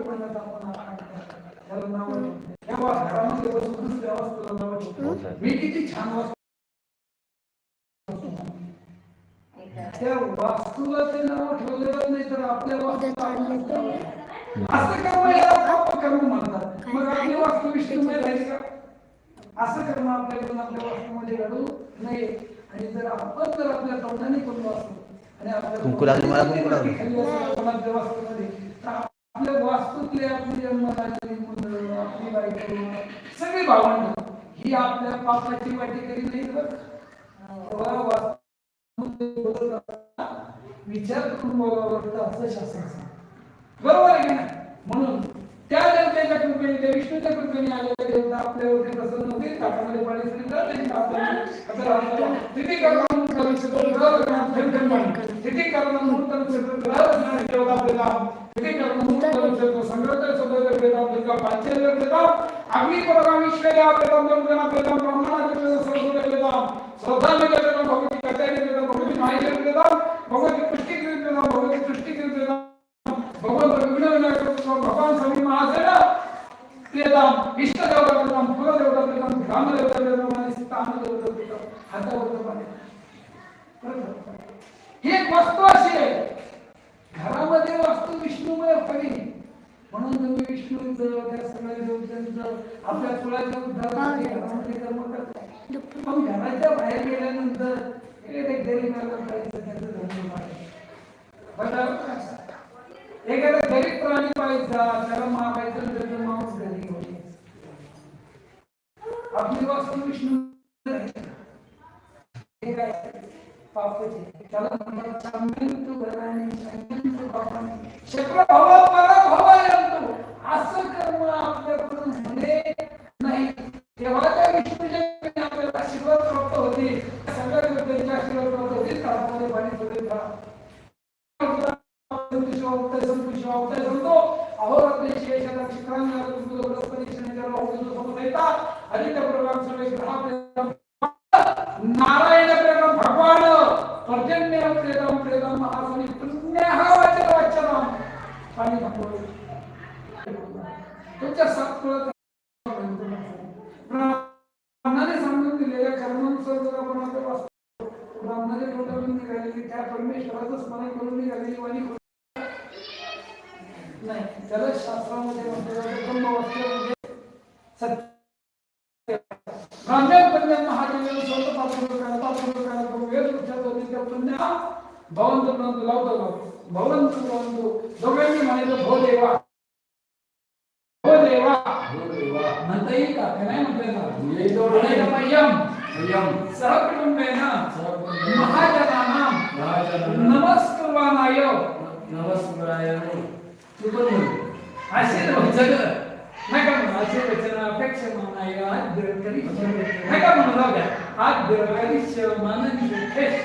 आपण नाव घरामध्ये बसून वस्तूला नाव मी किती छान त्या वास्तूला ते नाव ठेवलेलं नाही. तर आपल्या असं कर्म कर्म म्हणतात मग आपली वास्तू विष्णूमय राहील का असं कर्म आपल्याकडून आपल्या वास्तूमध्ये घडू नये आणि जर आपण जर आपल्या तोंडाने करून वाचलो आणि आपल्या वास्तूमध्ये, आपली मुलं आपली बायको सगळी भावंड ही आपल्या पापाची वाटी करी नाही विचार करून बघावं असं शासन बरोबर आहे की नाही? म्हणून त्या देवतेच्या कृपेने त्या विष्णूच्या कृपेने आलेल्या देवता आपल्यावरती प्रसन्न होतील ताटामध्ये पाणी सुद्धा त्यांनी आता तिथे कर्म करू शकतो तिथे कर्म म्हणून करू शकतो आपल्याला तिथे कर्म म्हणून करू शकतो संग्रह सदैव देवता आपल्याला पाचशे देवता अग्नी परवा विश्वेला आपल्याला दोन जण आपल्याला ब्रह्मणाचे देवता सरस्वती देवता श्रद्धाने देवता भगवती कथेने देवता भगवती भगवती पुष्टी देवता भगवान रघुवीर भगवान स्वामी महासेना प्रियताम इष्ट देवता प्रियताम कुल देवता देवता आणि स्थान हातावर एक वस्तू अशी आहे. घरामध्ये वास्तू विष्णुमय हवी. म्हणून तुम्ही विष्णूचं त्या सगळ्या देवतांचं आपल्या उद्धारासाठी घरामध्ये कर्म करता पण घराच्या बाहेर गेल्यानंतर ते त्याचं धर्म? एखादा गरीब प्राणी पाहायचा त्याला मागायचं त्याचं मांस घरी यायचं. आपली वास्तू विष्णू पापाचे त्याला म्हणतात परा भावा यांतु तेव्हा त्या विष्णूच्या म्हणजे आपल्याला आशीर्वाद प्राप्त होते सगळ्या गोष्टींचे आशीर्वाद प्राप्त होते ताटामध्ये पाणी पडेल का? नारायण प्रेम भगवान. पर्जन्य प्रेम प्रेम महासनी पुण्यहा वाचन वाचनम पाणी भगवान तुमच्या सत्कृत करून नाही. त्याला शास्त्रामध्ये म्हणजे सत्य ब्राह्मण स्वतः भवंत लावतो भवंत दोघांनी म्हणायचं भो देवा. भो देवा. म्हणता येईल का? ते नाही म्हणता येणार. मग यम सहकुटुंबेन. महाजनानां. नमस्कुर्वाणाय असे वचन नाही का म्हणून असे वचन आज आद्य करिष्य नाही का म्हणून राहू द्या. आद्य करिष्य माननीय केश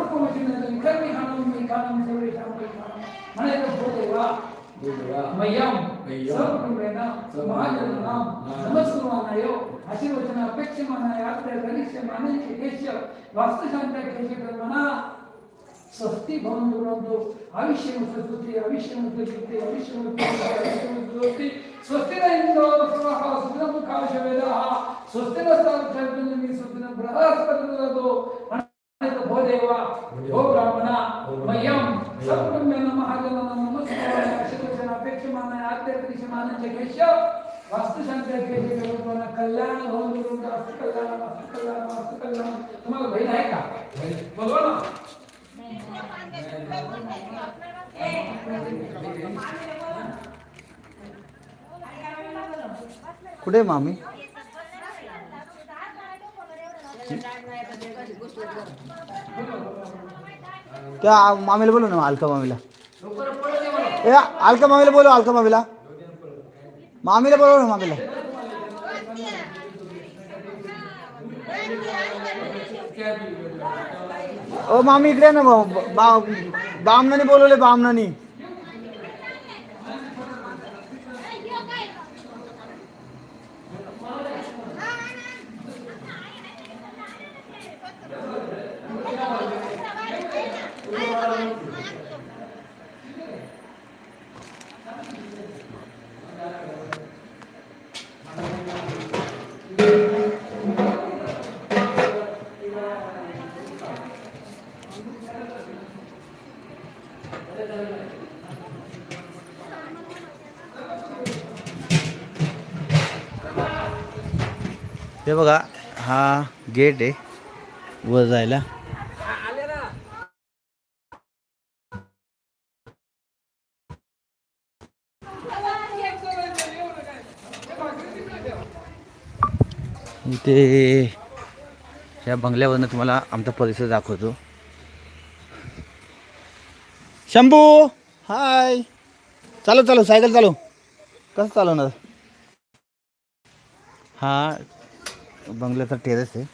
मह्यम मह्यम सर्वकुटुंबेन महाजनानां नमस्कुर्वाणाय आशीर्वचन अपेक्षमानाय आत्य करिष्यमाणाय केश्य वास्तुशांताय केश कर्मणा स्वस्ति भवन्तु भवन्तु आविष्यमुत्तुति आविष्यमुत्तुति आविष्यमुत्तुति स्वस्ति न इन्द्रो वसवः स्वस्ति न मुखाशवेदाः स्वस्ति न साक्षात्तुनि नमस्काराय आशीर्वचन अपेक्षमानाय आद्य करिष्यमाणाय केश्य वास्तुशांताय केश कर्मणा कल्याण भवन्तु वास्तु कल्याण वास्तु कल्याण वास्तु कल्याण. तुम्हाला बहीण आहे का? बोलवा ना. Hey, कुठे आहे मामी? त्या मामीला बोलू ना अलका मामीला. ए अलका मामीला बोलू अलका मामीला. मामीला बोलव ना मामीला. ओ मामी इकडे ना भाऊ. बा- बामणानी बोलवले बामणानी. हे बघा हा गेट आहे. वर जायला. इथे या बंगल्यावरनं तुम्हाला आमचा परिसर दाखवतो. शंभू! हाय! चालू चालू सायकल चालू कसं चालवणार? हा बंगल्याचा टेरेस आहे.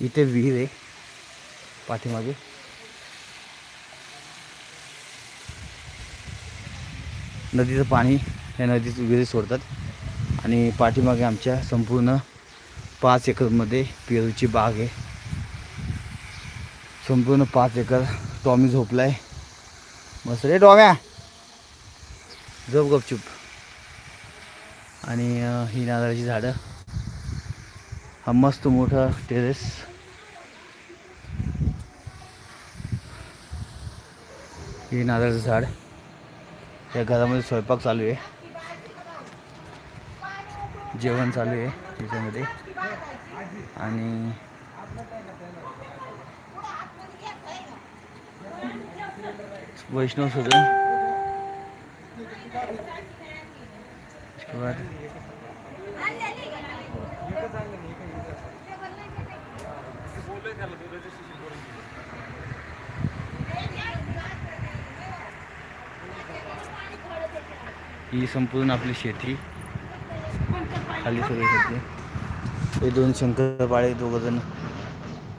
इथे विहीर आहे पाठीमागे. नदीचं पाणी या नदीत विहिरी सोडतात. आणि पाठीमागे आमच्या संपूर्ण पाच एकरमध्ये पेरूची बाग आहे. संपूर्ण पाच एकर टॉमी झोपलाय. मस्त रे टॉम्या. झोप गपचूप. आणि ही नारळाची झाडं. हा मस्त मोठा टेरेस हे नारळाचं झाड. या घरामध्ये स्वयंपाक चालू आहे. जेवण चालू आहे त्याच्यामध्ये. आणि वैष्णव सदन बाद ही संपूर्ण आपली शेती. खाली सगळी शेती हे दोन शंकरपाळे दोघं जण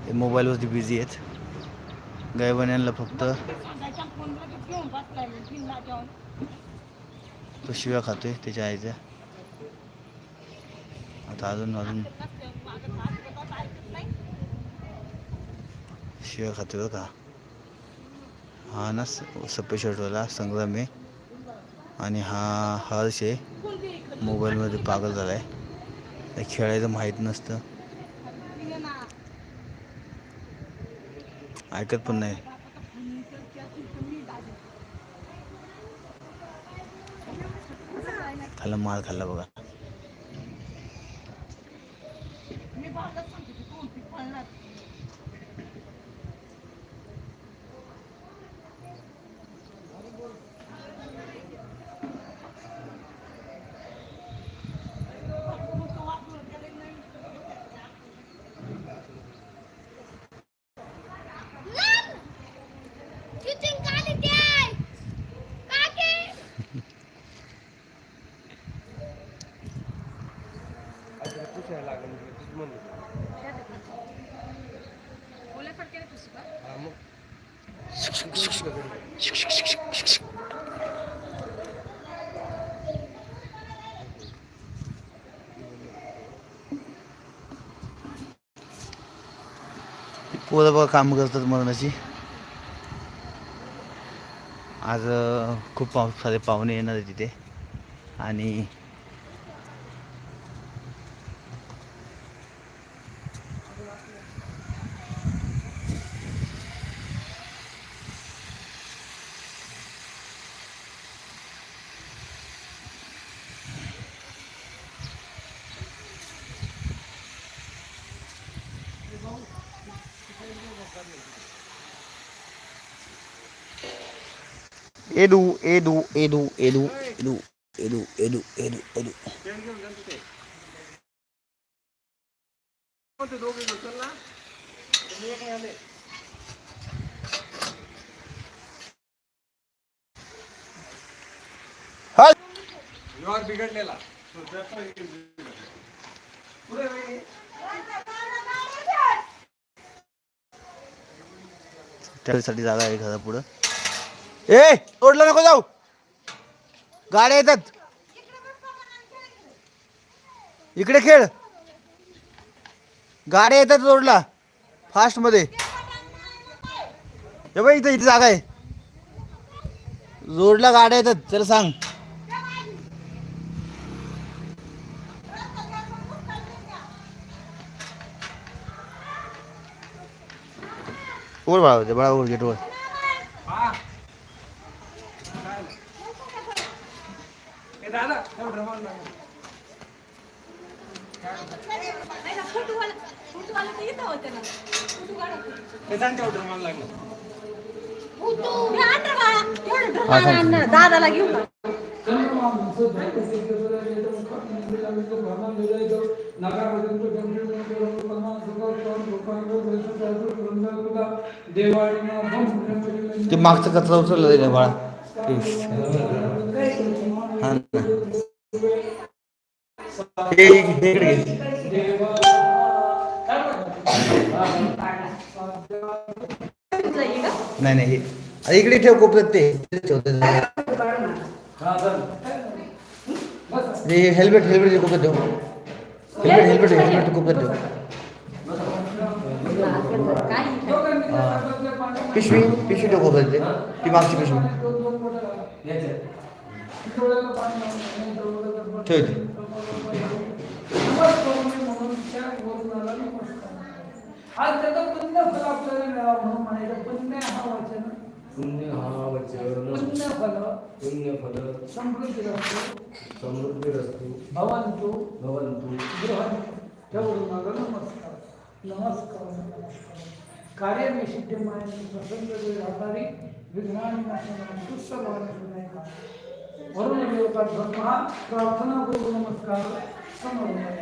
हे मोबाईलवरती बिझी आहेत. गायबान्यांना फक्त तो शिव्या खातोय त्याच्या आईच्या आता अजून अजून. शिव्या खातोय बघा का? हा ना स- शर्टवाला संग्राम आहे. आणि हा हर्ष आहे. मोबाईलमध्ये पागल झाला आहे खेळायचं माहीत नसतं. ऐकत पण नाही. खाल्ला माल खाल्ला बघा. पोरं बघा कामं करतात मरणाची. आज खूप पाऊस सारे पाहुणे येणार आहे तिथे. आणि एडू एडू एडू एडू एडू एदू एदू एदू एदू हाय. त्यासाठी जागा आहे एखादा पुढं. ए ओढलं नको जाऊ. गाड्या येतात. इकडे खेळ. गाड्या येतात रोडला फास्टमध्ये. हे बघ इथं इथे जागा आहे. रोडला गाड्या येतात चल सांग. वर बाळा होते बाळा वर गेटवर ए दादा एवढं रमावं लागलं. फुटवाला फुटवाला तर इथं होते ना फुटू काढा हे सांग तेवढं रमावं लागलं. फुटू हे आण रे बाळा एवढं ढोल आण ना दादाला घेऊन जा. ते मागचं कचरा उचललं जाईल बाळा? हा ना. इकडे घे. जाईल का? नाही नाही हे. अरे इकडे ठेव कोपऱ्यात ते. ते. ठेवते हे हेल्मेट हेल्मेट कोपऱ्यात ठेव. हेल्मेट हेल्मेट हेल्मेट कोपऱ्यात ठेव काही पिशवी पिशवी ठेव कोपऱ्यात ते ती मागची पिशवी ठेव इथे. आज त्याचा पुण्य फल आपल्याला मिळावं म्हणून म्हणायचं पुण्य हा वचन पुण्य हा वचन पुण्य फल पुण्य फल समृद्धी रस्तो समृद्धिरस्तु। भवंतु भवन्तु। गृहं ठेवून माझं नमस्कार। नमस्कार नमस्कार। कार्य में सिद्धिमाय प्रसन्न राहणारी विज्ञान सुसर्वाने वरुण देवता ब्रह्मा प्रार्थना करू नमस्कार। समर्पण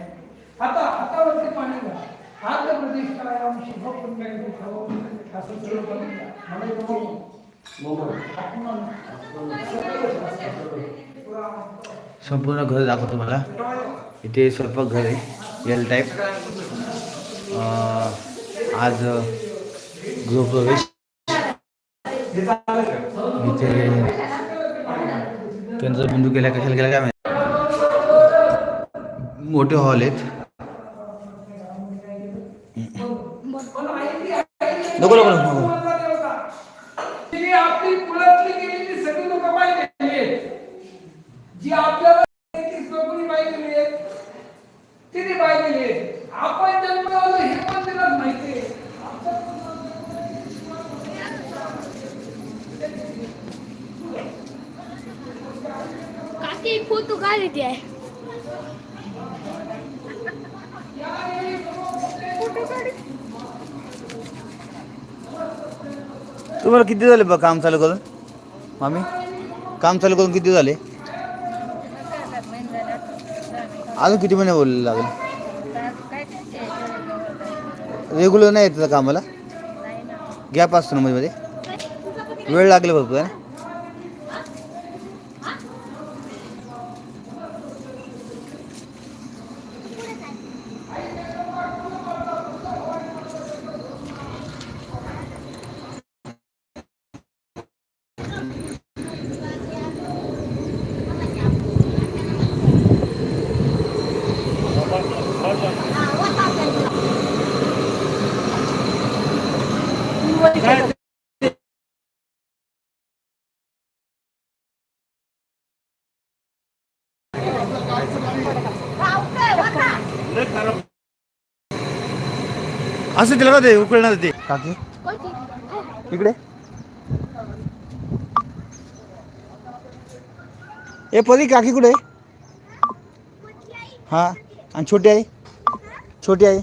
आता हातावरती पाणी घ्या। आद्य प्रतिष्ठायाम शुभ पुण्याची खावं असं संपूर्ण घर दाखवतो मला इथे स्वयंपाक घर आहे एल टाईप आज गृहप्रवेश इथे त्यांचा बिंदू केला कशाला केला काय माहिती? मोठे हॉल आहेत. नको नको नको. तिने आपली कुळातली गेलेली सगळी लोक पाहिलेली आहेत जी आपल्याला ती सगळी पाहिलेली आहेत तिने पाहिलेली आहेत आपण जन्माला हे पण तिला माहिती आहे काकी फोटो काढते आहे फोटो काढ तुम्हाला किती झाले बा काम चालू करून? मामी काम चालू करून किती झाले? अजून किती महिने बोलले लागेल? रेग्युलर नाही येत कामाला? गॅप असतो ना मध्ये मध्ये वेळ लागले भरपूर आहे ना असं तिला का ते उकळणार ते? काकी? इकडे. ए परी काकी कुठे हा आणि छोटी आई? छोटी आई?